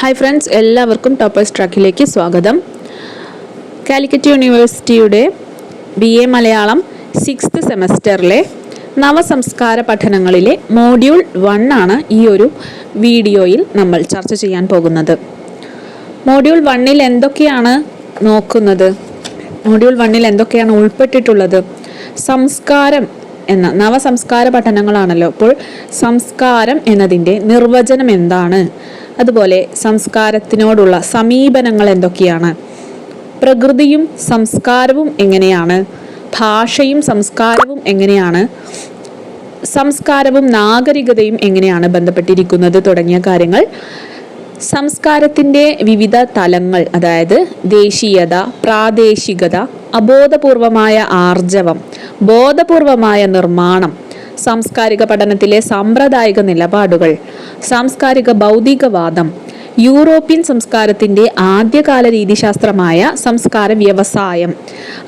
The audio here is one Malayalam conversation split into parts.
ഹായ് ഫ്രണ്ട്സ് എല്ലാവർക്കും ടോപ്പേഴ്സ് ട്രാക്കിലേക്ക് സ്വാഗതം. കാലിക്കറ്റ് യൂണിവേഴ്സിറ്റിയുടെ ബി എ മലയാളം സിക്സ്ത് സെമസ്റ്ററിലെ നവസംസ്കാര പഠനങ്ങളിലെ മോഡ്യൂൾ വൺ ആണ് ഈ ഒരു വീഡിയോയിൽ നമ്മൾ ചർച്ച ചെയ്യാൻ പോകുന്നത്. മോഡ്യൂൾ വണ്ണിൽ എന്തൊക്കെയാണ് നോക്കുന്നത്? മോഡ്യൂൾ വണ്ണിൽ എന്തൊക്കെയാണ് ഉൾപ്പെട്ടിട്ടുള്ളത്? സംസ്കാരം എന്ന നവസംസ്കാര പഠനങ്ങളാണല്ലോ. അപ്പോൾ സംസ്കാരം എന്നതിന്റെ നിർവചനം എന്താണ്? അതുപോലെ സംസ്കാരത്തിനോടുള്ള സമീപനങ്ങൾ എന്തൊക്കെയാണ്? പ്രകൃതിയും സംസ്കാരവും എങ്ങനെയാണ്? ഭാഷയും സംസ്കാരവും എങ്ങനെയാണ്? സംസ്കാരവും നാഗരികതയും എങ്ങനെയാണ് ബന്ധപ്പെട്ടിരിക്കുന്നത്? തുടങ്ങിയ കാര്യങ്ങൾ. സംസ്കാരത്തിന്റെ വിവിധ തലങ്ങൾ അതായത് ദേശീയത പ്രാദേശികത അബോധപൂർവമായ ആർജവം ബോധപൂർവമായ നിർമ്മാണം സാംസ്കാരിക പഠനത്തിലെ സാമ്പ്രദായിക നിലപാടുകൾ സാംസ്കാരിക ഭൗതികവാദം യൂറോപ്യൻ സംസ്കാരത്തിന്റെ ആദ്യകാല രീതിശാസ്ത്രമായ സംസ്കാര വ്യവസായം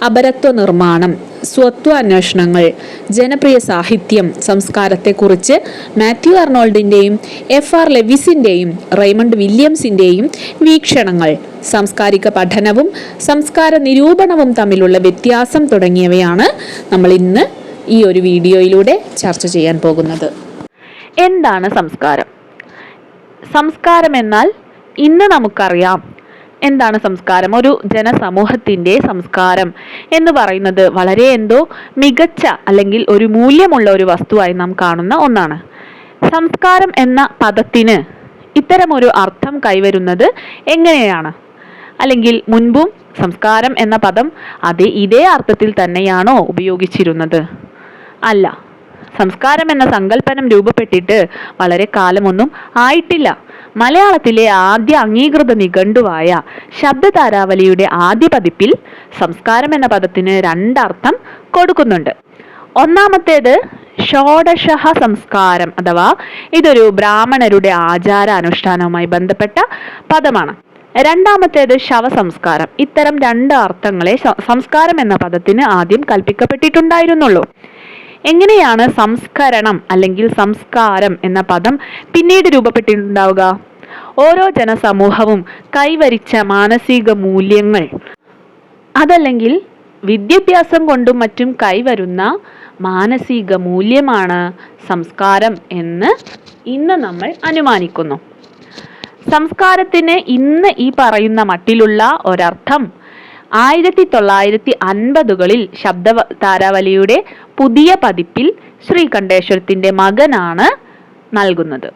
അപരത്വ നിർമ്മാണം സ്വത്വ അന്വേഷണങ്ങൾ ജനപ്രിയ സാഹിത്യം സംസ്കാരത്തെക്കുറിച്ച് മാത്യു അർണോൾഡിന്റെയും എഫ് ആർ ലെവിസിന്റെയും റെയ്മണ്ട് വില്യംസിന്റെയും വീക്ഷണങ്ങൾ സാംസ്കാരിക പഠനവും സംസ്കാര നിരൂപണവും തമ്മിലുള്ള വ്യത്യാസം തുടങ്ങിയവയാണ് നമ്മൾ ഇന്ന് ഈ ഒരു വീഡിയോയിലൂടെ ചർച്ച ചെയ്യാൻ പോകുന്നത്. എന്താണ് സംസ്കാരം? സംസ്കാരം എന്നാൽ ഇന്ന് നമുക്കറിയാം. എന്താണ് സംസ്കാരം? ഒരു ജനസമൂഹത്തിന്റെ സംസ്കാരം എന്ന് പറയുന്നത് വളരെ എന്തോ മികച്ച അല്ലെങ്കിൽ ഒരു മൂല്യമുള്ള ഒരു വസ്തുവായി നാം കാണുന്ന ഒന്നാണ്. സംസ്കാരം എന്ന പദത്തിന് ഇത്തരമൊരു അർത്ഥം കൈവരുന്നത് എങ്ങനെയാണ്? അല്ലെങ്കിൽ മുൻപും സംസ്കാരം എന്ന പദം അതേ ഇതേ അർത്ഥത്തിൽ തന്നെയാണോ ഉപയോഗിച്ചിരുന്നത്? അല്ല. സംസ്കാരം എന്ന സങ്കല്പനം രൂപപ്പെട്ടിട്ട് വളരെ കാലമൊന്നും ആയിട്ടില്ല. മലയാളത്തിലെ ആദ്യ അംഗീകൃത നിഘണ്ടുവായ ശബ്ദതാരാവലിയുടെ ആദ്യ പതിപ്പിൽ സംസ്കാരം എന്ന പദത്തിന് രണ്ടർത്ഥം കൊടുക്കുന്നുണ്ട്. ഒന്നാമത്തേത് ഷോഡശഹ സംസ്കാരം അഥവാ ഇതൊരു ബ്രാഹ്മണരുടെ ആചാര അനുഷ്ഠാനവുമായി ബന്ധപ്പെട്ട പദമാണ്. രണ്ടാമത്തേത് ശവസംസ്കാരം. ഇത്തരം രണ്ട് അർത്ഥങ്ങളെ സംസ്കാരം എന്ന പദത്തിന് ആദ്യം കൽപ്പിക്കപ്പെട്ടിട്ടുണ്ടായിരുന്നുള്ളൂ. എങ്ങനെയാണ് സംസ്കരണം അല്ലെങ്കിൽ സംസ്കാരം എന്ന പദം പിന്നീട് രൂപപ്പെട്ടിട്ടുണ്ടാവുക? ഓരോ ജനസമൂഹവും കൈവരിച്ച മാനസിക മൂല്യങ്ങൾ. അതല്ലെങ്കിൽ വിദ്യാഭ്യാസം കൊണ്ടും മറ്റും കൈവരുന്ന മാനസിക മൂല്യമാണ് സംസ്കാരം എന്ന് ഇന്ന് നമ്മൾ അനുമാനിക്കുന്നു. സംസ്കാരത്തിന് ഇന്ന് ഈ പറയുന്ന മട്ടിലുള്ള ഒരർത്ഥം ആയിരത്തി തൊള്ളായിരത്തി അൻപതുകളിൽ ശബ്ദ താരാവലിയുടെ പുതിയ പതിപ്പിൽ ശ്രീകണ്ഠേശ്വരത്തിന്റെ മകനാണ് നൽകുന്നത്.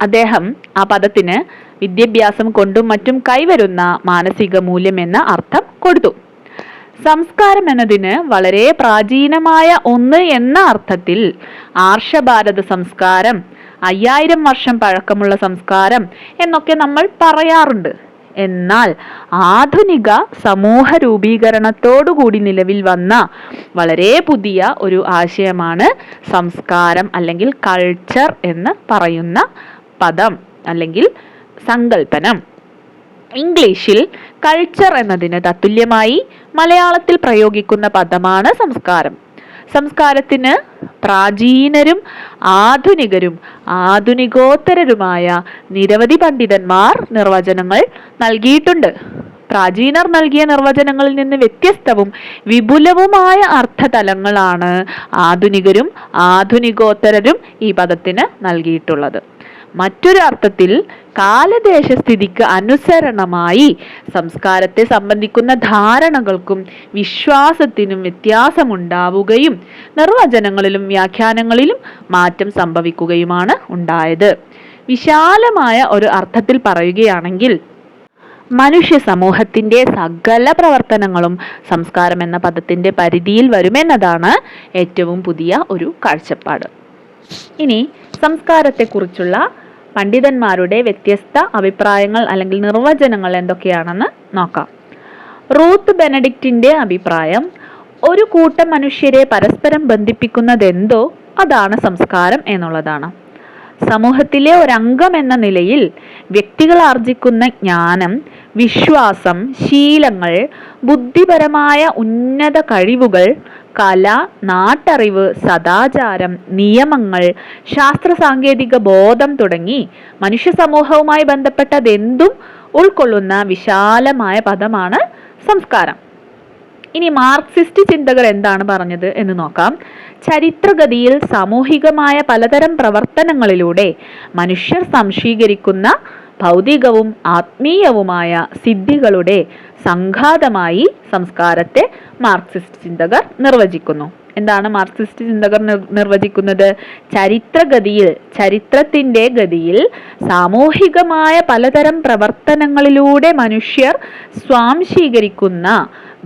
അദ്ദേഹം ആ പദത്തിന് വിദ്യാഭ്യാസം കൊണ്ടും മറ്റും കൈവരുന്ന മാനസിക മൂല്യം എന്ന അർത്ഥം കൊടുത്തു. സംസ്കാരം എന്നതിന് വളരെ പ്രാചീനമായ ഒന്ന് എന്ന അർത്ഥത്തിൽ ആർഷഭാരത സംസ്കാരം അയ്യായിരം വർഷം പഴക്കമുള്ള സംസ്കാരം എന്നൊക്കെ നമ്മൾ പറയാറുണ്ട്. എന്നാൽ ആധുനിക സമൂഹ രൂപീകരണത്തോടുകൂടി നിലവിൽ വന്ന വളരെ പുതിയ ഒരു ആശയമാണ് സംസ്കാരം അല്ലെങ്കിൽ കൾച്ചർ എന്ന് പറയുന്ന പദം അല്ലെങ്കിൽ സങ്കല്പനം ഇംഗ്ലീഷിൽ കൾച്ചർ എന്നതിന് തത്തുല്യമായി മലയാളത്തിൽ പ്രയോഗിക്കുന്ന പദമാണ് സംസ്കാരം. സംസ്കാരത്തിന് പ്രാചീനരും ആധുനികരും ആധുനികോത്തരരുമായ നിരവധി പണ്ഡിതന്മാർ നിർവചനങ്ങൾ നൽകിയിട്ടുണ്ട്. പ്രാചീനർ നൽകിയ നിർവചനങ്ങളിൽ നിന്ന് വ്യത്യസ്തവും വിപുലവുമായ അർത്ഥതലങ്ങളാണ് ആധുനികരും ആധുനികോത്തരരും ഈ പദത്തിന് നൽകിയിട്ടുള്ളത്. മറ്റൊരു അർത്ഥത്തിൽ കാലദേശസ്ഥിതിക്ക് അനുസരണമായി സംസ്കാരത്തെ സംബന്ധിക്കുന്ന ധാരണകൾക്കും വിശ്വാസത്തിനും വ്യത്യാസമുണ്ടാവുകയും നിർവചനങ്ങളിലും വ്യാഖ്യാനങ്ങളിലും മാറ്റം സംഭവിക്കുകയുമാണ് ഉണ്ടായത്. വിശാലമായ ഒരു അർത്ഥത്തിൽ പറയുകയാണെങ്കിൽ മനുഷ്യ സമൂഹത്തിന്റെ സകല പ്രവർത്തനങ്ങളും സംസ്കാരം എന്ന പദത്തിന്റെ പരിധിയിൽ വരുമെന്നതാണ് ഏറ്റവും പുതിയ ഒരു കാഴ്ചപ്പാട്. ഇനി സംസ്കാരത്തെക്കുറിച്ചുള്ള പണ്ഡിതന്മാരുടെ വ്യത്യസ്ത അഭിപ്രായങ്ങൾ അല്ലെങ്കിൽ നിർവചനങ്ങൾ എന്തൊക്കെയാണെന്ന് നോക്കാം. റൂത്ത് ബെനഡിക്റ്റിന്റെ അഭിപ്രായം ഒരു കൂട്ടം മനുഷ്യരെ പരസ്പരം ബന്ധിപ്പിക്കുന്നതെന്തോ അതാണ് സംസ്കാരം എന്നുള്ളതാണ്. സമൂഹത്തിലെ ഒരംഗം എന്ന നിലയിൽ വ്യക്തികൾ ആർജിക്കുന്ന ജ്ഞാനം വിശ്വാസം ശീലങ്ങൾ ബുദ്ധിപരമായ ഉന്നത കഴിവുകൾ കല നാട്ടറിവ് സദാചാരം നിയമങ്ങൾ ശാസ്ത്ര സാങ്കേതിക ബോധം തുടങ്ങി മനുഷ്യ സമൂഹവുമായി ബന്ധപ്പെട്ടതെന്തും ഉൾക്കൊള്ളുന്ന വിശാലമായ പദമാണ് സംസ്കാരം. ഇനി മാർക്സിസ്റ്റ് ചിന്തകർ എന്താണ് പറഞ്ഞത് എന്ന് നോക്കാം. ചരിത്രഗതിയിൽ സാമൂഹികമായ പലതരം പ്രവർത്തനങ്ങളിലൂടെ മനുഷ്യർ സംശീകരിക്കുന്ന ഭൗതികവും ആത്മീയവുമായ സിദ്ധികളുടെ സംഘാതമായി സംസ്കാരത്തെ മാർക്സിസ്റ്റ് ചിന്തകർ നിർവചിക്കുന്നു. എന്താണ് മാർക്സിസ്റ്റ് ചിന്തകർ നിർവചിക്കുന്നത്? ചരിത്രഗതിയിൽ ചരിത്രത്തിന്റെ ഗതിയിൽ സാമൂഹികമായ പലതരം പ്രവർത്തനങ്ങളിലൂടെ മനുഷ്യർ സ്വാംശീകരിക്കുന്ന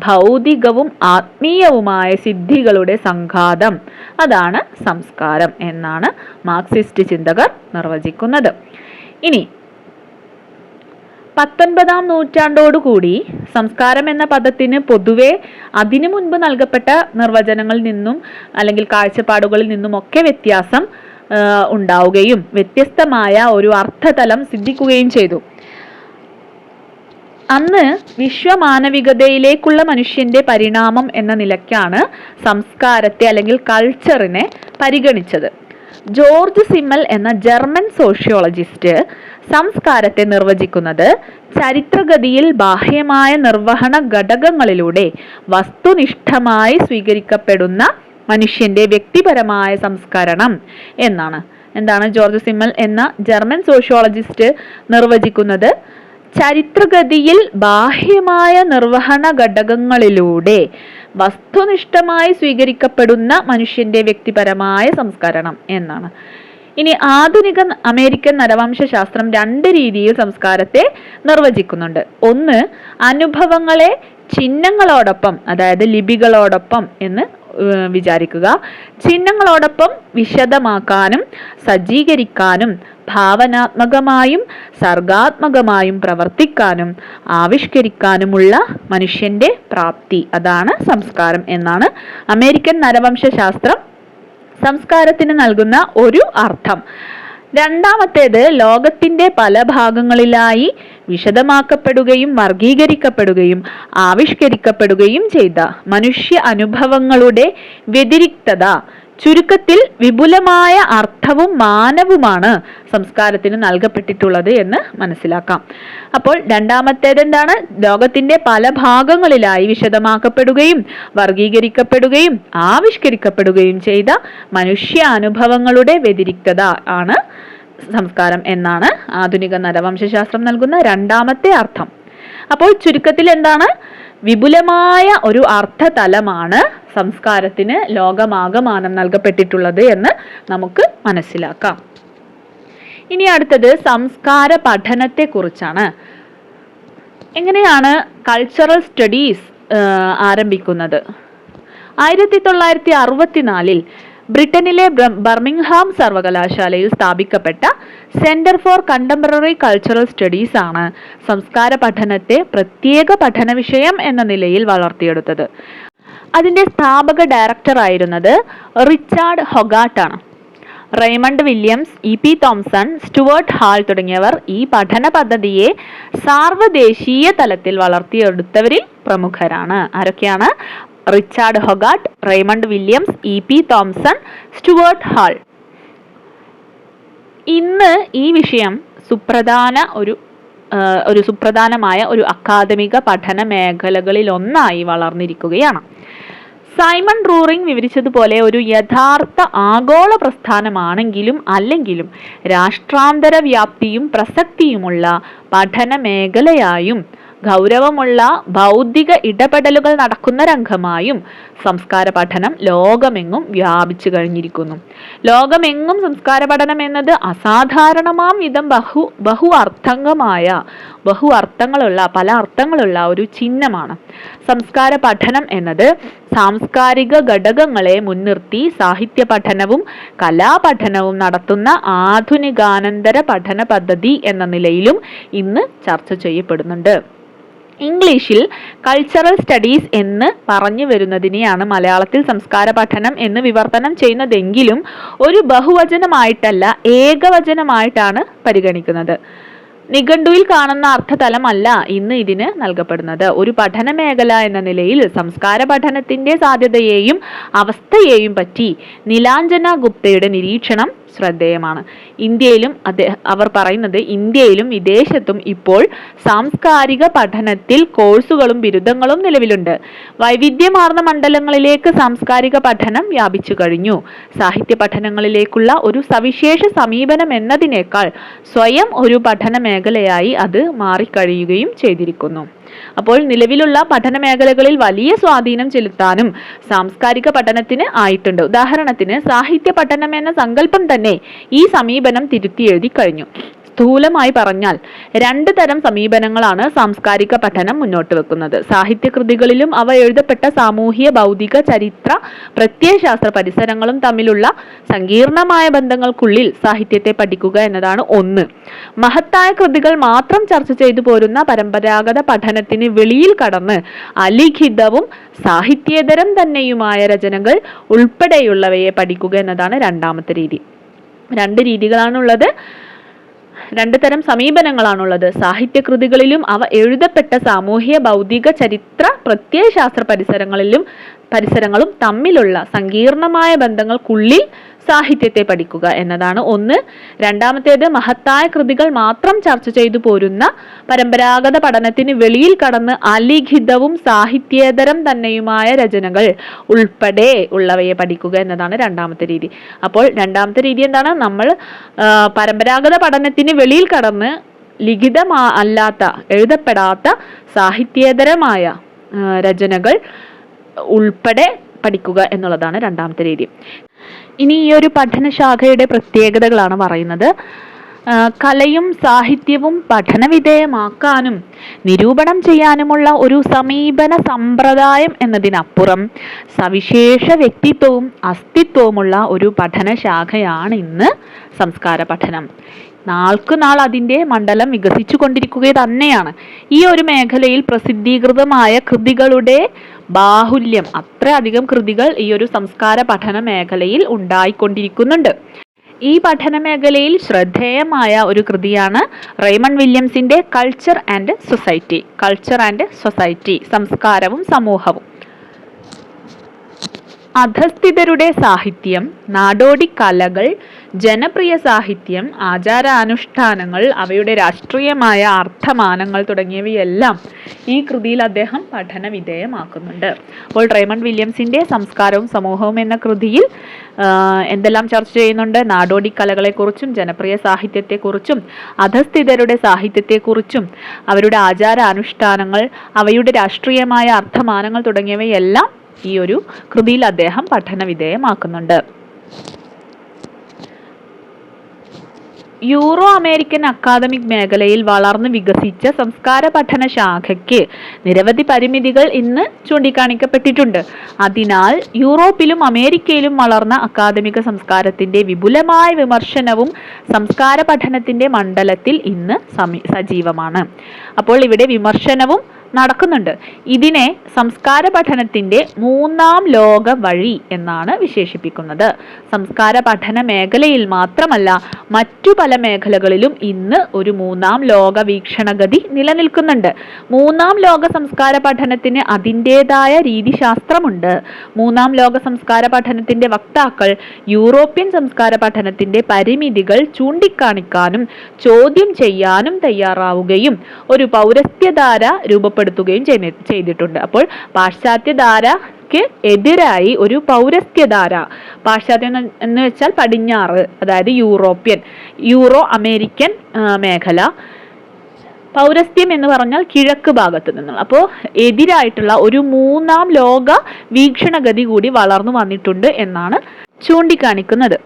ഭൗതികവും ആത്മീയവുമായ സിദ്ധികളുടെ സംഘാതം. അതാണ് സംസ്കാരം എന്നാണ് മാർക്സിസ്റ്റ് ചിന്തകർ നിർവചിക്കുന്നത്. ഇനി പത്തൊൻപതാം നൂറ്റാണ്ടോടുകൂടി സംസ്കാരം എന്ന പദത്തിന് പൊതുവെ അതിനു മുൻപ് നൽകപ്പെട്ട നിർവചനങ്ങളിൽ നിന്നും അല്ലെങ്കിൽ കാഴ്ചപ്പാടുകളിൽ നിന്നും ഒക്കെ വ്യത്യാസം ഉണ്ടാവുകയും വ്യത്യസ്തമായ ഒരു അർത്ഥതലം സിദ്ധിക്കുകയും ചെയ്തു. അന്ന് വിശ്വമാനവികതയിലേക്കുള്ള മനുഷ്യന്റെ പരിണാമം എന്ന നിലയ്ക്കാണ് സംസ്കാരത്തെ അല്ലെങ്കിൽ കൾച്ചറിനെ പരിഗണിച്ചത്. ജോർജ് സിമ്മൽ എന്ന ജർമ്മൻ സോഷ്യോളജിസ്റ്റ് സംസ്കാരത്തെ നിർവചിക്കുന്നത് ചരിത്രഗതിയിൽ ബാഹ്യമായ നിർവഹണ ഘടകങ്ങളിലൂടെ വസ്തുനിഷ്ഠമായി സ്വീകരിക്കപ്പെടുന്ന മനുഷ്യന്റെ വ്യക്തിപരമായ സംസ്കരണം എന്നാണ്. എന്താണ് ജോർജ് സിമ്മൽ എന്ന ജർമ്മൻ സോഷ്യോളജിസ്റ്റ് നിർവചിക്കുന്നത്? ചരിത്രഗതിയിൽ ബാഹ്യമായ നിർവഹണ ഘടകങ്ങളിലൂടെ വസ്തുനിഷ്ഠമായി സ്വീകരിക്കപ്പെടുന്ന മനുഷ്യന്റെ വ്യക്തിപരമായ സംസ്കരണം എന്നാണ്. ഇനി ആധുനിക അമേരിക്കൻ നരവംശ ശാസ്ത്രം രണ്ട് രീതിയിൽ സംസ്കാരത്തെ നിർവചിക്കുന്നുണ്ട്. ഒന്ന് അനുഭവങ്ങളെ ചിഹ്നങ്ങളോടൊപ്പം അതായത് ലിപികളോടൊപ്പം എന്ന് വിചാരിക്കുക. ചിഹ്നങ്ങളോടൊപ്പം വിശദമാക്കാനും സജ്ജീകരിക്കാനും ഭാവനാത്മകമായും സർഗാത്മകമായും പ്രവർത്തിക്കാനും ആവിഷ്കരിക്കാനുമുള്ള മനുഷ്യന്റെ പ്രാപ്തി. അതാണ് സംസ്കാരം എന്നാണ് അമേരിക്കൻ നരവംശ ശാസ്ത്രം സംസ്കാരത്തിന് നൽകുന്ന ഒരു അർത്ഥം. രണ്ടാമത്തേത് ലോകത്തിന്റെ പല ഭാഗങ്ങളിലായി വിശദമാക്കപ്പെടുകയും വർഗീകരിക്കപ്പെടുകയും ആവിഷ്കരിക്കപ്പെടുകയും ചെയ്ത മനുഷ്യ അനുഭവങ്ങളുടെ വ്യതിരിക്തത. ചുരുക്കത്തിൽ വിപുലമായ അർത്ഥവും മാനവുമാണ് സംസ്കാരത്തിന് നൽകപ്പെട്ടിട്ടുള്ളത് എന്ന് മനസ്സിലാക്കാം. അപ്പോൾ രണ്ടാമത്തേത് എന്താണ് ലോകത്തിന്റെ പല ഭാഗങ്ങളിലായി വിശദമാക്കപ്പെടുകയും വർഗീകരിക്കപ്പെടുകയും ആവിഷ്കരിക്കപ്പെടുകയും ചെയ്ത മനുഷ്യാനുഭവങ്ങളുടെ വ്യതിരിക്തത ആണ് സംസ്കാരം എന്നാണ് ആധുനിക നരവംശാസ്ത്രം നൽകുന്ന രണ്ടാമത്തെ അർത്ഥം. അപ്പോൾ ചുരുക്കത്തിൽ എന്താണ്? വിപുലമായ ഒരു അർത്ഥതലമാണ് സംസ്കാരത്തിന് ലോകമാകമാനം നൽകപ്പെട്ടിട്ടുള്ളത് എന്ന് നമുക്ക് മനസ്സിലാക്കാം. ഇനി അടുത്തത് സംസ്കാര പഠനത്തെ കുറിച്ചാണ് എങ്ങനെയാണ് കൾച്ചറൽ സ്റ്റഡീസ് ആരംഭിക്കുന്നത്? ആയിരത്തി തൊള്ളായിരത്തി അറുപത്തിനാലിൽ ബ്രിട്ടനിലെ ബർമിംഗ്ഹാം സർവകലാശാലയിൽ സ്ഥാപിക്കപ്പെട്ട centre for contemporary cultural studies ആണ് സംസ്കാര പഠനത്തെ പ്രത്യേക പഠന വിഷയം എന്ന നിലയിൽ വളർത്തിയെടുത്തത്. അതിന്റെ സ്ഥാപക ഡയറക്ടർ ആയിരുന്നത് Richard ഹൊഗാട്ടാണ് Raymond Williams E P Thompson Stuart Hall തുടങ്ങിയവർ ഈ പഠന പദ്ധതിയെ സാർവദേശീയ തലത്തിൽ വളർത്തിയെടുത്തവരിൽ പ്രമുഖരാണ്. ആരൊക്കെയാണ്? Richard Hoggart Raymond Williams E P Thompson Stuart Hall. ഇന്ന് ഈ വിഷയം സുപ്രധാന ഒരു ഒരു സുപ്രധാനമായ ഒരു അക്കാദമിക പഠന മേഖലകളിൽ ഒന്നായി വളർന്നിരിക്കുകയാണ്. സൈമൺ റൂറിംഗ് വിവരിച്ചതുപോലെ ഒരു യഥാർത്ഥ ആഗോള പ്രസ്ഥാനമാണെങ്കിലും അല്ലെങ്കിലും രാഷ്ട്രാന്തര വ്യാപ്തിയും പ്രസക്തിയുമുള്ള പഠന മേഖലയായും ഗൗരവമുള്ള ബൗദ്ധിക ഇടപെടലുകൾ നടക്കുന്ന രംഗമായും സംസ്കാര പഠനം ലോകമെങ്ങും വ്യാപിച്ചു കഴിഞ്ഞിരിക്കുന്നു. ലോകമെങ്ങും സംസ്കാര പഠനം എന്നത് അസാധാരണമാം വിധം ബഹു ബഹു അർത്ഥംഗമായ ബഹു അർത്ഥങ്ങളുള്ള പല അർത്ഥങ്ങളുള്ള ഒരു ചിഹ്നമാണ്. സംസ്കാര പഠനം എന്നത് സാംസ്കാരിക ഘടകങ്ങളെ മുൻനിർത്തി സാഹിത്യ പഠനവും കലാപഠനവും നടത്തുന്ന ആധുനികാനന്തര പഠന പദ്ധതി എന്ന നിലയിലും ഇന്ന് ചർച്ച ചെയ്യപ്പെടുന്നുണ്ട്. ഇംഗ്ലീഷിൽ കൾച്ചറൽ സ്റ്റഡീസ് എന്ന് പറഞ്ഞു വരുന്നതിനെയാണ് മലയാളത്തിൽ സംസ്കാര പഠനം എന്ന് വിവർത്തനം ചെയ്യുന്നതെങ്കിലും ഒരു ബഹുവചനമായിട്ടല്ല ഏകവചനമായിട്ടാണ് പരിഗണിക്കുന്നത്. നിഘണ്ടുവിൽ കാണുന്ന അർത്ഥതലമല്ല ഇന്ന് ഇതിന് നൽകപ്പെടുന്നത്. ഒരു പഠന മേഖല എന്ന നിലയിൽ സംസ്കാര പഠനത്തിന്റെ സാധ്യതയെയും അവസ്ഥയെയും പറ്റി നിലാഞ്ജന ഗുപ്തയുടെ നിരീക്ഷണം ശ്രദ്ധേയമാണ്. ഇന്ത്യയിലും അവർ പറയുന്നത് ഇന്ത്യയിലും വിദേശത്തും ഇപ്പോൾ സാംസ്കാരിക പഠനത്തിൽ കോഴ്സുകളും ബിരുദങ്ങളും നിലവിലുണ്ട്. വൈവിധ്യമാർന്ന മണ്ഡലങ്ങളിലേക്ക് സാംസ്കാരിക പഠനം വ്യാപിച്ചു കഴിഞ്ഞു. സാഹിത്യ പഠനങ്ങളിലേക്കുള്ള ഒരു സവിശേഷ സമീപനം എന്നതിനേക്കാൾ സ്വയം ഒരു പഠന മേഖലയായി അത് മാറിക്കഴിയുകയും ചെയ്തിരിക്കുന്നു. അപ്പോൾ നിലവിലുള്ള പഠന മേഖലകളിൽ വലിയ സ്വാധീനം ചെലുത്താനും സാംസ്കാരിക പഠനത്തിന് ആയിട്ടുണ്ട്. ഉദാഹരണത്തിന് സാഹിത്യ പഠനം എന്ന സങ്കല്പം തന്നെ ഈ സമീപനം തിരുത്തി എഴുതി കഴിഞ്ഞു. സ്ഥൂലമായി പറഞ്ഞാൽ രണ്ട് തരം സമീപനങ്ങളാണ് സാംസ്കാരിക പഠനം മുന്നോട്ട് വെക്കുന്നത്. സാഹിത്യകൃതികളിലും അവ എഴുതപ്പെട്ട സാമൂഹിക ഭൗതിക ചരിത്ര പ്രത്യയശാസ്ത്ര പരിസരങ്ങളും തമ്മിലുള്ള സങ്കീർണമായ ബന്ധങ്ങൾക്കുള്ളിൽ സാഹിത്യത്തെ പഠിക്കുക എന്നതാണ് ഒന്ന്. മഹത്തായ കൃതികൾ മാത്രം ചർച്ച ചെയ്തു പോരുന്ന പരമ്പരാഗത പഠനത്തിന് വെളിയിൽ കടന്ന് അലിഖിതവും സാഹിത്യേതരം തന്നെയുമായ രചനകൾ ഉൾപ്പെടെയുള്ളവയെ പഠിക്കുക എന്നതാണ് രണ്ടാമത്തെ രീതി. രണ്ട് രീതികളാണുള്ളത്. രണ്ട് തരം സമീപനങ്ങളാണുള്ളത്. സാഹിത്യകൃതികളിലും അവ എഴുതപ്പെട്ട സാമൂഹ്യ ഭൗതിക ചരിത്ര പ്രത്യയശാസ്ത്ര പരിസരങ്ങളിലും പരിസരങ്ങളും തമ്മിലുള്ള സങ്കീർണമായ ബന്ധങ്ങൾക്കുള്ളിൽ സാഹിത്യത്തെ പഠിക്കുക എന്നതാണ് ഒന്ന്. രണ്ടാമത്തേത് മഹത്തായ കൃതികൾ മാത്രം ചർച്ച ചെയ്തു പോരുന്ന പരമ്പരാഗത പഠനത്തിന് വെളിയിൽ കടന്ന് അലിഖിതവും സാഹിത്യേതരം തന്നെയുമായ രചനകൾ ഉൾപ്പെടെ ഉള്ളവയെ പഠിക്കുക എന്നതാണ് രണ്ടാമത്തെ രീതി. അപ്പോൾ രണ്ടാമത്തെ രീതി എന്താണ്? നമ്മൾ പരമ്പരാഗത പഠനത്തിന് വെളിയിൽ കടന്ന് ലിഖിതമാ അല്ലാത്ത എഴുതപ്പെടാത്ത സാഹിത്യേതരമായ രചനകൾ ഉൾപ്പെടെ പഠിക്കുക എന്നുള്ളതാണ് രണ്ടാമത്തെ രീതി. ഇനി ഈ ഒരു പഠനശാഖയുടെ പ്രത്യേകതകളാണ് പറയുന്നത്. കലയും സാഹിത്യവും പഠനവിധേയമാക്കാനും നിരൂപണം ചെയ്യാനുമുള്ള ഒരു സമീപന സമ്പ്രദായം എന്നതിനപ്പുറം സവിശേഷ വ്യക്തിത്വവും അസ്തിത്വവുമുള്ള ഒരു പഠനശാഖയാണ് ഇന്ന് സംസ്കാര പഠനം. നാൾക്ക് നാൾ അതിന്റെ മണ്ഡലം വികസിച്ചു കൊണ്ടിരിക്കുക തന്നെയാണ് ഈ ഒരു മേഖലയിൽ പ്രസിദ്ധീകൃതമായ കൃതികളുടെ ബാഹുല്യം. അത്രയധികം കൃതികൾ ഈ ഒരു സംസ്കാര പഠന മേഖലയിൽ ഉണ്ടായിക്കൊണ്ടിരിക്കുന്നുണ്ട്. ഈ പഠന മേഖലയിൽ ശ്രദ്ധേയമായ ഒരു കൃതിയാണ് Raymond വില്യംസിന്റെ culture and society culture and society സംസ്കാരവും സമൂഹവും. അധസ്ഥിതരുടെ സാഹിത്യം നാടോടി കലകൾ ജനപ്രിയ സാഹിത്യം ആചാരാനുഷ്ഠാനങ്ങൾ അവയുടെ രാഷ്ട്രീയമായ അർത്ഥമാനങ്ങൾ തുടങ്ങിയവയെല്ലാം ഈ കൃതിയിൽ അദ്ദേഹം പഠന വിധേയമാക്കുന്നുണ്ട് അപ്പോൾ റേമണ്ട് വില്യംസിന്റെ സംസ്കാരവും സമൂഹവും എന്ന കൃതിയിൽ എന്തെല്ലാം ചർച്ച ചെയ്യുന്നുണ്ട്? നാടോടി കലകളെക്കുറിച്ചും ജനപ്രിയ സാഹിത്യത്തെക്കുറിച്ചും അധസ്ഥിതരുടെ സാഹിത്യത്തെക്കുറിച്ചും അവരുടെ ആചാരാനുഷ്ഠാനങ്ങൾ അവയുടെ രാഷ്ട്രീയമായ അർത്ഥമാനങ്ങൾ തുടങ്ങിയവയെല്ലാം ഈ ഒരു കൃതിയിൽ അദ്ദേഹം പഠന വിധേയമാക്കുന്നുണ്ട് യൂറോ അമേരിക്കൻ അക്കാദമിക് മേഖലയിൽ വളർന്നു വികസിച്ച സംസ്കാര പഠന ശാഖയ്ക്ക് നിരവധി പരിമിതികൾ ഇന്ന് ചൂണ്ടിക്കാണിക്കപ്പെട്ടിട്ടുണ്ട്. അതിനാൽ യൂറോപ്പിലും അമേരിക്കയിലും വളർന്ന അക്കാദമിക സംസ്കാരത്തിന്റെ വിപുലമായ വിമർശനവും സംസ്കാര പഠനത്തിന്റെ മണ്ഡലത്തിൽ ഇന്ന് സജീവമാണ്. അപ്പോൾ ഇവിടെ വിമർശനവും നടക്കുന്നുണ്ട്. ഇതിനെ സംസ്കാര പഠനത്തിന്റെ മൂന്നാം ലോക വഴി എന്നാണ് വിശേഷിപ്പിക്കുന്നത്. സംസ്കാര പഠന മേഖലയിൽ മാത്രമല്ല മറ്റു പല മേഖലകളിലും ഇന്ന് ഒരു മൂന്നാം ലോക വീക്ഷണഗതി നിലനിൽക്കുന്നുണ്ട്. മൂന്നാം ലോക സംസ്കാര പഠനത്തിന് അതിന്റെതായ രീതിശാസ്ത്രമുണ്ട്. മൂന്നാം ലോക സംസ്കാര പഠനത്തിന്റെ വക്താക്കൾ യൂറോപ്യൻ സംസ്കാര പഠനത്തിന്റെ പരിമിതികൾ ചൂണ്ടിക്കാണിക്കാനും ചോദ്യം ചെയ്യാനും തയ്യാറാവുകയും ഒരു പൗരസ്ത്യധാര രൂപപ്പെടുത്തുകയും ചെയ്തിട്ടുണ്ട്. അപ്പോൾ പാശ്ചാത്യധാര എതിരായി ഒരു പൗരസ്ത്യധാര. പാശ്ചാത്യം എന്ന് വെച്ചാൽ പടിഞ്ഞാറ് അതായത് യൂറോപ്യൻ യൂറോ അമേരിക്കൻ മേഖല. പൗരസ്ത്യം എന്ന് പറഞ്ഞാൽ കിഴക്ക് ഭാഗത്ത് നിന്നുള്ള അപ്പോൾ എതിരായിട്ടുള്ള ഒരു മൂന്നാം ലോക വീക്ഷണഗതി കൂടി വളർന്നു വന്നിട്ടുണ്ട് എന്നാണ് ചൂണ്ടിക്കാണിക്കുന്നത്.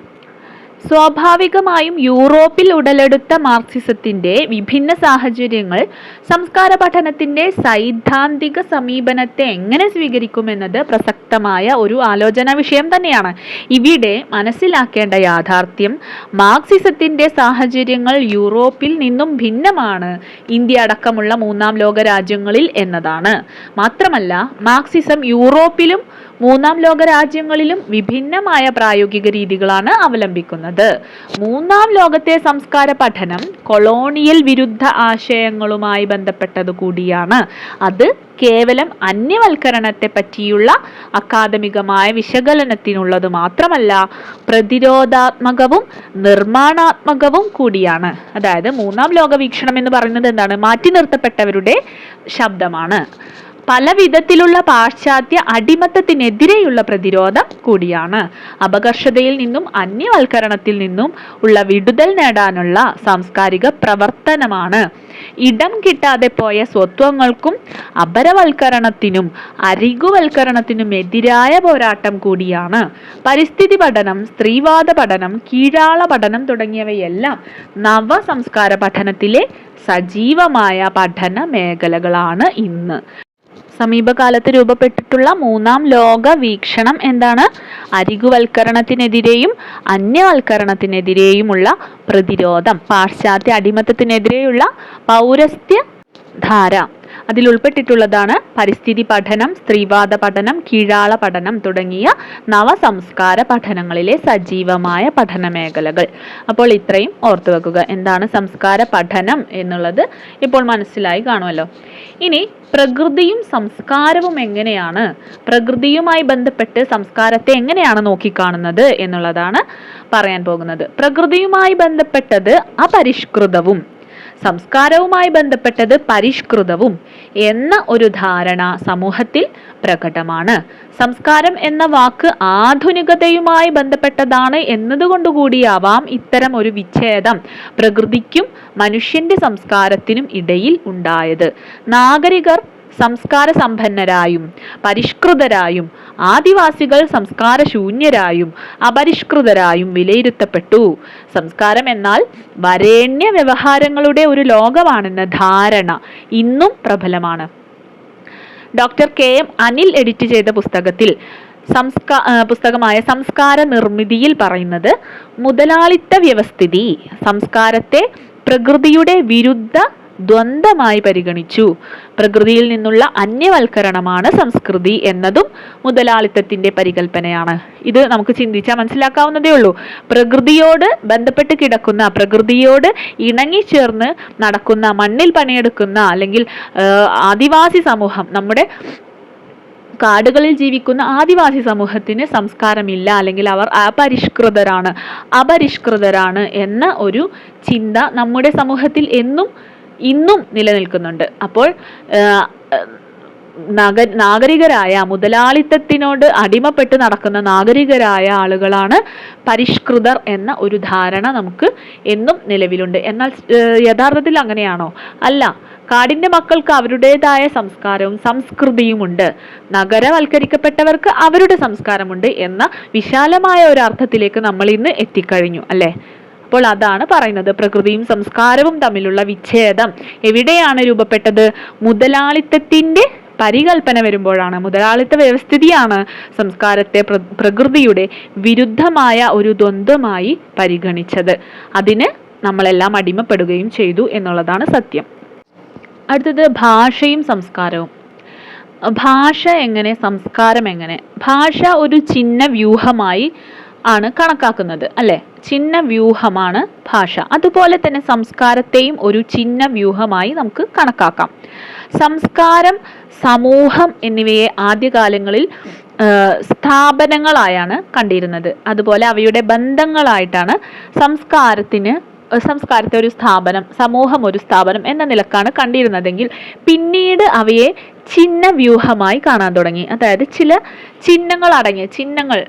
സ്വാഭാവികമായും യൂറോപ്പിൽ ഉടലെടുത്ത മാർക്സിസത്തിന്റെ വിഭിന്ന സാഹചര്യങ്ങൾ സംസ്കാര പഠനത്തിന്റെ സൈദ്ധാന്തിക സമീപനത്തെ എങ്ങനെ സ്വീകരിക്കുമെന്നത് പ്രസക്തമായ ഒരു ആലോചനാ വിഷയം തന്നെയാണ്. ഇവിടെ മനസ്സിലാക്കേണ്ട യാഥാർത്ഥ്യം മാർക്സിസത്തിന്റെ സാഹചര്യങ്ങൾ യൂറോപ്പിൽ നിന്നും ഭിന്നമാണ്. ഇന്ത്യ അടക്കമുള്ള മൂന്നാം ലോക രാജ്യങ്ങളിൽ എന്നതാണ്. മാത്രമല്ല മാർക്സിസം യൂറോപ്പിലും മൂന്നാം ലോക രാജ്യങ്ങളിലും വിഭിന്നമായ പ്രായോഗിക രീതികളാണ് അവലംബിക്കുന്നത്. മൂന്നാം ലോകത്തെ സംസ്കാര പഠനം കൊളോണിയൽ വിരുദ്ധ ആശയങ്ങളുമായി ബന്ധപ്പെട്ടത് കൂടിയാണ്. അത് കേവലം അന്യവൽക്കരണത്തെ പറ്റിയുള്ള അക്കാദമികമായ വിശകലനത്തിനുള്ളത് മാത്രമല്ല പ്രതിരോധാത്മകവും നിർമ്മാണാത്മകവും കൂടിയാണ്. അതായത് മൂന്നാം ലോക വീക്ഷണം എന്ന് പറയുന്നത് എന്താണ്? മാറ്റി നിർത്തപ്പെട്ടവരുടെ ശബ്ദമാണ്. പല വിധത്തിലുള്ള പാശ്ചാത്യ അടിമത്തത്തിനെതിരെയുള്ള പ്രതിരോധം കൂടിയാണ്. അപകർഷതയിൽ നിന്നും അന്യവൽക്കരണത്തിൽ നിന്നും ഉള്ള വിടുതൽ നേടാനുള്ള സാംസ്കാരിക പ്രവർത്തനമാണ്. ഇടം കിട്ടാതെ പോയ സ്വത്വങ്ങൾക്കും അപരവൽക്കരണത്തിനും അരികുവൽക്കരണത്തിനും എതിരായ പോരാട്ടം കൂടിയാണ്. പരിസ്ഥിതി പഠനം സ്ത്രീവാദ പഠനം കീഴാള പഠനം തുടങ്ങിയവയെല്ലാം നവ സംസ്കാര പഠനത്തിലെ സജീവമായ പഠന മേഖലകളാണ് ഇന്ന്. സമീപകാലത്ത് രൂപപ്പെട്ടിട്ടുള്ള മൂന്നാം ലോക വീക്ഷണം എന്താണ്? അരികുവൽക്കരണത്തിനെതിരെയും അന്യവൽക്കരണത്തിനെതിരെയുമുള്ള പ്രതിരോധം പാശ്ചാത്യ അടിമത്തത്തിനെതിരെയുള്ള പൗരസ്ത്യ ധാര അതിൽ ഉൾപ്പെട്ടിട്ടുള്ളതാണ് പരിസ്ഥിതി പഠനം സ്ത്രീവാദ പഠനം കീഴാള പഠനം തുടങ്ങിയ നവസംസ്കാര പഠനങ്ങളിലെ സജീവമായ പഠന മേഖലകൾ അപ്പോൾ ഇത്രയും ഓർത്തു വെക്കുക. എന്താണ് സംസ്കാര പഠനം എന്നുള്ളത് ഇപ്പോൾ മനസ്സിലായി കാണുമല്ലോ. ഇനി പ്രകൃതിയും സംസ്കാരവും എങ്ങനെയാണ്? പ്രകൃതിയുമായി ബന്ധപ്പെട്ട് സംസ്കാരത്തെ എങ്ങനെയാണ് നോക്കിക്കാണുന്നത് എന്നുള്ളതാണ് പറയാൻ പോകുന്നത്. പ്രകൃതിയുമായി ബന്ധപ്പെട്ടത് അപരിഷ്കൃതവും സംസ്കാരവുമായി ബന്ധപ്പെട്ടത് പരിഷ്കൃതവും എന്ന ഒരു ധാരണ സമൂഹത്തിൽ പ്രകടമാണ്. സംസ്കാരം എന്ന വാക്ക് ആധുനികതയുമായി ബന്ധപ്പെട്ടതാണ് എന്നതുകൊണ്ടുകൂടിയാവാം ഇത്തരം ഒരു വിച്ഛേദം പ്രകൃതിക്കും മനുഷ്യന്റെ സംസ്കാരത്തിനും ഇടയിൽ ഉണ്ടായത്. നാഗരികർ സംസ്കാര സമ്പന്നരായും പരിഷ്കൃതരായും ആദിവാസികൾ സംസ്കാരശൂന്യരായും അപരിഷ്കൃതരായും വിലയിരുത്തപ്പെട്ടു. സംസ്കാരം എന്നാൽ വരേണ്യ വ്യവഹാരങ്ങളുടെ ഒരു ലോകമാണെന്ന ധാരണ ഇന്നും പ്രബലമാണ്. Doctor K M Anil edit ചെയ്ത പുസ്തകത്തിൽ സംസ്കാ പുസ്തകമായ സംസ്കാര നിർമ്മിതിയിൽ പറയുന്നത് മുതലാളിത്ത വ്യവസ്ഥിതി സംസ്കാരത്തെ പ്രകൃതിയുടെ വിരുദ്ധ ദ്വന്ദ്മായി പരിഗണിച്ചു. പ്രകൃതിയിൽ നിന്നുള്ള അന്യവൽക്കരണമാണ് സംസ്കൃതി എന്നതും മുതലാളിത്തത്തിന്റെ പരികൽപ്പനയാണ്. ഇത് നമുക്ക് ചിന്തിച്ചാൽ മനസ്സിലാക്കാവുന്നതേ ഉള്ളൂ. പ്രകൃതിയോട് ബന്ധപ്പെട്ട് കിടക്കുന്ന പ്രകൃതിയോട് ഇണങ്ങിച്ചേർന്ന് നടക്കുന്ന മണ്ണിൽ പണിയെടുക്കുന്ന അല്ലെങ്കിൽ ആദിവാസി സമൂഹം നമ്മുടെ കാടുകളിൽ ജീവിക്കുന്ന ആദിവാസി സമൂഹത്തിന് സംസ്കാരമില്ല അല്ലെങ്കിൽ അവർ അപരിഷ്കൃതരാണ് അപരിഷ്കൃതരാണ് എന്ന ഒരു ചിന്ത നമ്മുടെ സമൂഹത്തിൽ എന്നും ഇന്നും നിലനിൽക്കുന്നുണ്ട്. അപ്പോൾ നഗ നാഗരികരായ മുതലാളിത്തത്തിനോട് അടിമപ്പെട്ട് നടക്കുന്ന നാഗരികരായ ആളുകളാണ് പരിഷ്കൃതർ എന്ന ഒരു ധാരണ നമുക്ക് എന്നും നിലവിലുണ്ട്. എന്നാൽ യഥാർത്ഥത്തിൽ അങ്ങനെയാണോ? അല്ല. കാടിന്റെ മക്കൾക്ക് അവരുടേതായ സംസ്കാരവും സംസ്കൃതിയുമുണ്ട്. നഗരവൽക്കരിക്കപ്പെട്ടവർക്ക് അവരുടെ സംസ്കാരമുണ്ട് എന്ന വിശാലമായ ഒരു അർത്ഥത്തിലേക്ക് നമ്മൾ ഇന്ന് എത്തിക്കഴിഞ്ഞു അല്ലേ? അപ്പോൾ അതാണ് പറയുന്നത്. പ്രകൃതിയും സംസ്കാരവും തമ്മിലുള്ള വിച്ഛേദം. എവിടെയാണ് രൂപപ്പെട്ടത്? മുതലാളിത്തത്തിന്റെ പരികൽപ്പന വരുമ്പോഴാണ്. മുതലാളിത്ത വ്യവസ്ഥിതിയാണ് സംസ്കാരത്തെ പ്രകൃതിയുടെ വിരുദ്ധമായ ഒരു ദ്വന്ദ്മായി പരിഗണിച്ചത്. അതിന് നമ്മളെല്ലാം അടിമപ്പെടുകയും ചെയ്തു എന്നുള്ളതാണ് സത്യം. അടുത്തത് ഭാഷയും സംസ്കാരവും. ഭാഷ എങ്ങനെ സംസ്കാരം എങ്ങനെ? ഭാഷ ഒരു ചിഹ്ന വ്യൂഹമായി ആണ് കണക്കാക്കുന്നത് അല്ലെ? ചിഹ്ന വ്യൂഹമാണ് ഭാഷ. അതുപോലെ തന്നെ സംസ്കാരത്തെയും ഒരു ചിഹ്ന വ്യൂഹമായി നമുക്ക് കണക്കാക്കാം. സംസ്കാരം സമൂഹം എന്നിവയെ ആദ്യകാലങ്ങളിൽ സ്ഥാപനങ്ങളായാണ് കണ്ടിരുന്നത്. അതുപോലെ അവയുടെ ബന്ധങ്ങളായിട്ടാണ് സംസ്കാരത്തിന് സംസ്കാരത്തെ ഒരു സ്ഥാപനം സമൂഹം ഒരു സ്ഥാപനം എന്ന നിലക്കാണ് കണ്ടിരുന്നതെങ്കിൽ പിന്നീട് അവയെ ചിഹ്ന വ്യൂഹമായി കാണാൻ തുടങ്ങി. അതായത് ചില ചിഹ്നങ്ങൾ അടങ്ങിയ ചിഹ്നങ്ങൾ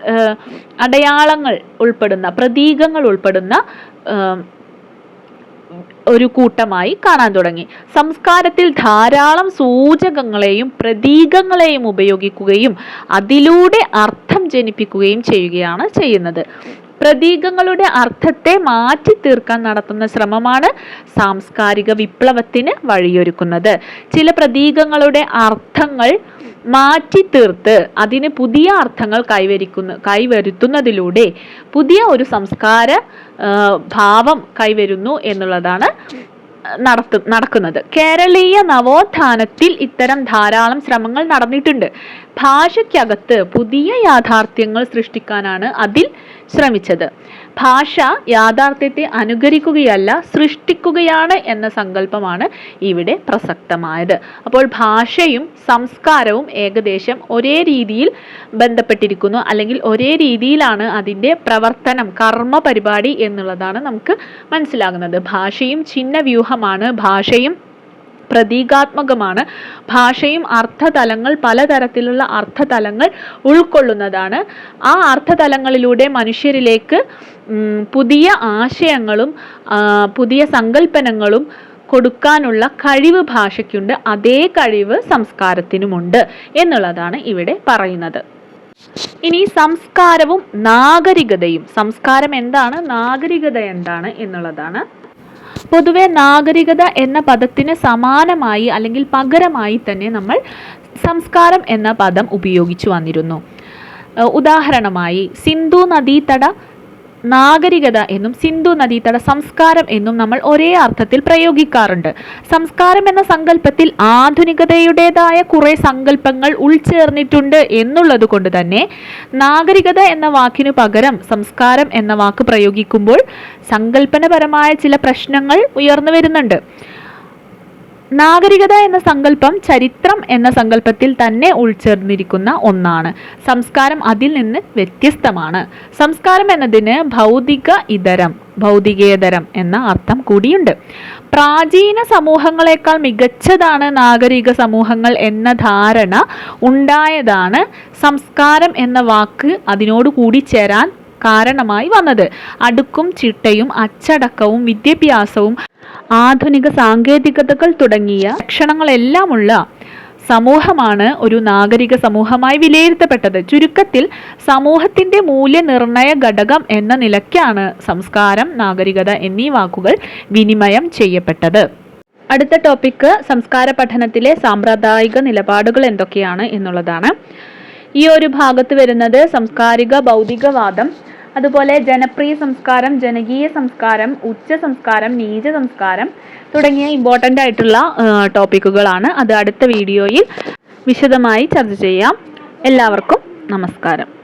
അടയാളങ്ങൾ ഉൾപ്പെടുന്ന പ്രതീകങ്ങൾ ഉൾപ്പെടുന്ന ഒരു കൂട്ടമായി കാണാൻ തുടങ്ങി. സംസ്കാരത്തിൽ ധാരാളം സൂചകങ്ങളെയും പ്രതീകങ്ങളെയും ഉപയോഗിക്കുകയും അതിലൂടെ അർത്ഥം ജനിപ്പിക്കുകയും ചെയ്യുകയാണ് ചെയ്യുന്നത്. പ്രതീകങ്ങളുടെ അർത്ഥത്തെ മാറ്റി തീർക്കാൻ നടത്തുന്ന ശ്രമമാണ് സാംസ്കാരിക വിപ്ലവത്തിന് വഴിയൊരുക്കുന്നത്. ചില പ്രതീകങ്ങളുടെ അർത്ഥങ്ങൾ മാറ്റി തീർത്ത് അതിന് പുതിയ അർത്ഥങ്ങൾ കൈവരിക്കുന്ന കൈവരുത്തുന്നതിലൂടെ പുതിയ ഒരു സംസ്കാര ഭാവം കൈവരുന്നു എന്നുള്ളതാണ് നടത്തു നടക്കുന്നത്. കേരളീയ നവോത്ഥാനത്തിൽ ഇത്തരം ധാരാളം ശ്രമങ്ങൾ നടന്നിട്ടുണ്ട്. ഭാഷയ്ക്കകത്ത് പുതിയ യാഥാർത്ഥ്യങ്ങൾ സൃഷ്ടിക്കാനാണ് അതിൽ ശ്രമിച്ചത്. ഭാഷ യാഥാർത്ഥ്യത്തെ അനുകരിക്കുകയല്ല സൃഷ്ടിക്കുകയാണ് എന്ന സങ്കല്പമാണ് ഇവിടെ പ്രസക്തമായത്. അപ്പോൾ ഭാഷയും സംസ്കാരവും ഏകദേശം ഒരേ രീതിയിൽ ബന്ധപ്പെട്ടിരിക്കുന്നു. അല്ലെങ്കിൽ ഒരേ രീതിയിലാണ് അതിന്റെ പ്രവർത്തനം കർമ്മ പരിപാടി എന്നുള്ളതാണ് നമുക്ക് മനസ്സിലാകുന്നത്. ഭാഷയും ചിഹ്ന വ്യൂഹമാണ് ഭാഷയും പ്രതീകാത്മകമാണ്. ഭാഷയും അർത്ഥതലങ്ങൾ പലതരത്തിലുള്ള അർത്ഥതലങ്ങൾ ഉൾക്കൊള്ളുന്നതാണ്. ആ അർത്ഥതലങ്ങളിലൂടെ മനുഷ്യരിലേക്ക് പുതിയ ആശയങ്ങളും പുതിയ സങ്കല്പനങ്ങളും കൊടുക്കാനുള്ള കഴിവ് ഭാഷയ്ക്കുണ്ട്. അതേ കഴിവ് സംസ്കാരത്തിനുമുണ്ട് എന്നുള്ളതാണ് ഇവിടെ പറയുന്നത്. ഇനി സംസ്കാരവും നാഗരികതയും. സംസ്കാരം എന്താണ്? നാഗരികത എന്താണ് എന്നുള്ളതാണ്. പൊതുവെ നാഗരികത എന്ന പദത്തിന് സമാനമായി അല്ലെങ്കിൽ പകരമായി തന്നെ നമ്മൾ സംസ്കാരം എന്ന പദം ഉപയോഗിച്ചു വന്നിരുന്നു. ഉദാഹരണമായി സിന്ധു നദീതട നാഗരികത എന്നും സിന്ധു നദീതട സംസ്കാരം എന്നും നമ്മൾ ഒരേ അർത്ഥത്തിൽ പ്രയോഗിക്കാറുണ്ട്. സംസ്കാരം എന്ന സങ്കല്പത്തിൽ ആധുനികതയുടേതായ കുറെ സങ്കല്പങ്ങൾ ഉൾച്ചേർന്നിട്ടുണ്ട് എന്നുള്ളത് കൊണ്ട് തന്നെ നാഗരികത എന്ന വാക്കിനു പകരം സംസ്കാരം എന്ന വാക്ക് പ്രയോഗിക്കുമ്പോൾ സങ്കല്പനപരമായ ചില പ്രശ്നങ്ങൾ ഉയർന്നു വരുന്നുണ്ട്. നാഗരികത എന്ന സങ്കല്പം ചരിത്രം എന്ന സങ്കല്പത്തിൽ തന്നെ ഉൾച്ചേർന്നിരിക്കുന്ന ഒന്നാണ്. സംസ്കാരം അതിൽ നിന്ന് വ്യത്യസ്തമാണ്. സംസ്കാരം എന്നതിന് ഭൗതിക ഇതരം ഭൗതികേതരം എന്ന അർത്ഥം കൂടിയുണ്ട്. പ്രാചീന സമൂഹങ്ങളെക്കാൾ മികച്ചതാണ് നാഗരിക സമൂഹങ്ങൾ എന്ന ധാരണ ഉണ്ടായതാണ് സംസ്കാരം എന്ന വാക്ക് അതിനോട് കൂടി ചേരാൻ കാരണമായി വന്നത്. അടുക്കും ചിട്ടയും അച്ചടക്കവും വിദ്യാഭ്യാസവും ആധുനിക സാങ്കേതികതകൾ തുടങ്ങിയ ലക്ഷണങ്ങളെല്ലാമുള്ള സമൂഹമാണ് ഒരു നാഗരിക സമൂഹമായി വിലയിരുത്തപ്പെട്ടത്. ചുരുക്കത്തിൽ സമൂഹത്തിന്റെ മൂല്യനിർണയ ഘടകം എന്ന നിലയ്ക്കാണ് സംസ്കാരം നാഗരികത എന്നീ വാക്കുകൾ വിനിമയം ചെയ്യപ്പെട്ടത്. അടുത്ത ടോപ്പിക്ക് സംസ്കാര പഠനത്തിലെ സാമ്പ്രദായിക നിലപാടുകൾ എന്തൊക്കെയാണ് എന്നുള്ളതാണ്. ഈ ഒരു ഭാഗത്ത് വരുന്നത് സംസ്കാരിക ഭൗതികവാദം അതുപോലെ ജനപ്രിയ സംസ്കാരം ജനകീയ സംസ്കാരം ഉച്ച സംസ്കാരം നീച സംസ്കാരം തുടങ്ങിയ ഇമ്പോർട്ടന്റ് ആയിട്ടുള്ള ടോപ്പിക്കുകളാണ് അത് അടുത്ത വീഡിയോയിൽ വിശദമായി ചർച്ച ചെയ്യാം. എല്ലാവർക്കും നമസ്കാരം.